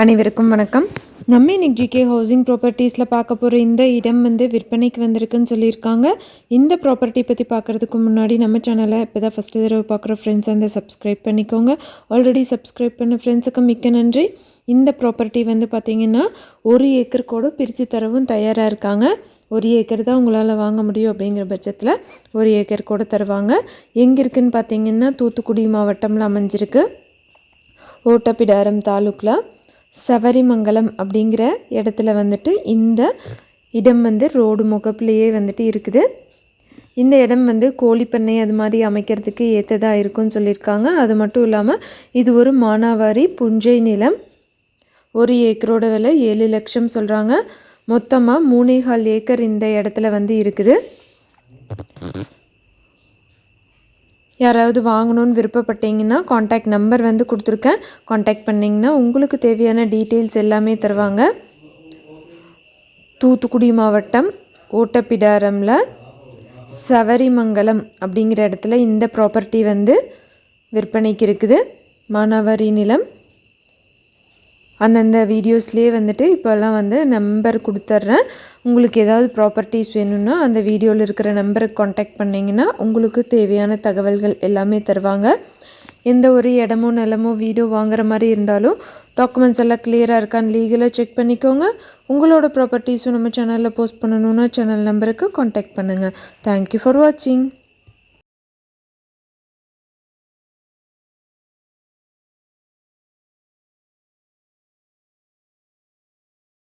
அனைவருக்கும் வணக்கம். நம்ம இன்னைக்கு ஜிகே ஹவுசிங் ப்ராப்பர்ட்டிஸில் பார்க்க போகிற இந்த இடம் வந்து விற்பனைக்கு வந்திருக்குன்னு சொல்லியிருக்காங்க. இந்த ப்ராப்பர்ட்டி பற்றி பார்க்குறதுக்கு முன்னாடி நம்ம சேனலை இப்போ தான் ஃபஸ்ட்டு தடவை பார்க்குற ஃப்ரெண்ட்ஸ் வந்து சப்ஸ்கிரைப் பண்ணிக்கோங்க. ஆல்ரெடி சப்ஸ்கிரைப் பண்ண ஃப்ரெண்ட்ஸுக்கு மிக்க நன்றி. இந்த ப்ராப்பர்ட்டி வந்து பார்த்திங்கன்னா ஒரு ஏக்கர் கூட பிரித்து தரவும் தயாராக இருக்காங்க. ஒரு ஏக்கர் தான் உங்களால் வாங்க முடியும் அப்படிங்கிற பட்சத்தில் ஒரு ஏக்கர் கூட தருவாங்க. எங்கே இருக்குதுன்னு பார்த்தீங்கன்னா தூத்துக்குடி மாவட்டம்ல அமைஞ்சிருக்கு. ஓட்டப்பிடாரம் தாலுக்கில் சவரிமங்கலம் அப்படிங்கிற இடத்துல வந்துட்டு இந்த இடம் வந்து ரோடு முகப்புலேயே வந்துட்டு இருக்குது. இந்த இடம் வந்து கோழிப்பண்ணை அது மாதிரி அமைக்கிறதுக்கு ஏற்றதாக இருக்கும்னு சொல்லியிருக்காங்க. அது மட்டும் இல்லாமல் இது ஒரு மானாவாரி புஞ்சை நிலம். ஒரு ஏக்கரோட விலை ஏழு லட்சம் சொல்கிறாங்க மொத்தமாக மூணேகால் ஏக்கர் இந்த இடத்துல வந்து இருக்குது. யாராவது வாங்கணும்னு விருப்பப்பட்டீங்கன்னா காண்டாக்ட் நம்பர் வந்து கொடுத்துருக்கேன். காண்டாக்ட் பண்ணிங்கன்னா உங்களுக்கு தேவையான டீட்டெயில்ஸ் எல்லாமே தருவாங்க. தூத்துக்குடி மாவட்டம் ஓட்டப்பிடாரமில் சவரிமங்கலம் அப்படிங்கிற இடத்துல இந்த ப்ராப்பர்ட்டி வந்து விற்பனைக்கு இருக்குது. மானாவாரி நிலம் அந்தந்த வீடியோஸ்லேயே வந்துட்டு இப்போல்லாம் வந்து நம்பர் கொடுத்துட்றேன் உங்களுக்கு ஏதாவது ப்ராப்பர்ட்டிஸ் வேணும்னா அந்த வீடியோவில் இருக்கிற நம்பருக்கு காண்டாக்ட் பண்ணிங்கன்னா உங்களுக்கு தேவையான தகவல்கள் எல்லாமே தருவாங்க. எந்த ஒரு இடமோ நிலமோ வீடோ வாங்குற மாதிரி இருந்தாலும் டாக்குமெண்ட்ஸ் எல்லாம் கிளியராக இருக்கான்னு லீகலாக செக் பண்ணிக்கோங்க. உங்களோட ப்ராப்பர்ட்டிஸும் நம்ம சேனலில் போஸ்ட் பண்ணணுன்னா சேனல் நம்பருக்கு காண்டாக்ட் பண்ணுங்கள் தேங்க்யூ ஃபார் வாட்சிங்